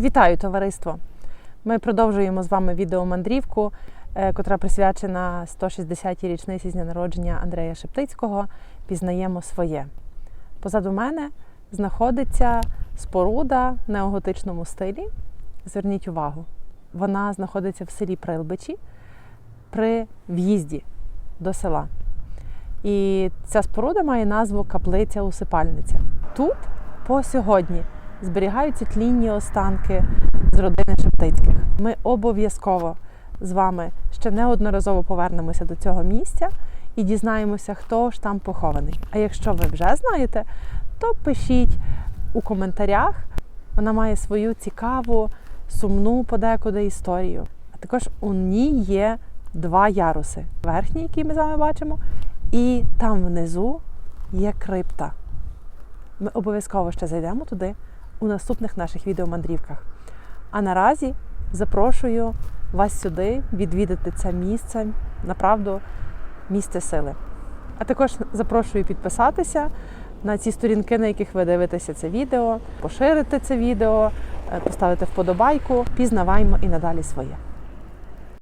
Вітаю товариство! Ми продовжуємо з вами відеомандрівку, е, котра присвячена 160-й річниці з дня народження Андрея Шептицького. Пізнаємо своє. Позаду мене знаходиться споруда в неоготичному стилі. Зверніть увагу, вона знаходиться в селі Прилбичі при в'їзді до села. І ця споруда має назву Каплиця Усипальниця. Тут по сьогодні зберігаються тлінні останки з родини Шептицьких. Ми обов'язково з вами ще неодноразово повернемося до цього місця і дізнаємося, хто ж там похований. А якщо ви вже знаєте, то пишіть у коментарях. Вона має свою цікаву, сумну подекуди історію. А також у ній є два яруси: верхній, який ми з вами бачимо, і там внизу є крипта. Ми обов'язково ще зайдемо туди у наступних наших відеомандрівках. А наразі запрошую вас сюди відвідати це місце, направду місце сили. А також запрошую підписатися на ці сторінки, на яких ви дивитеся це відео, поширити це відео, е, поставити вподобайку, пізнаваймо і надалі своє.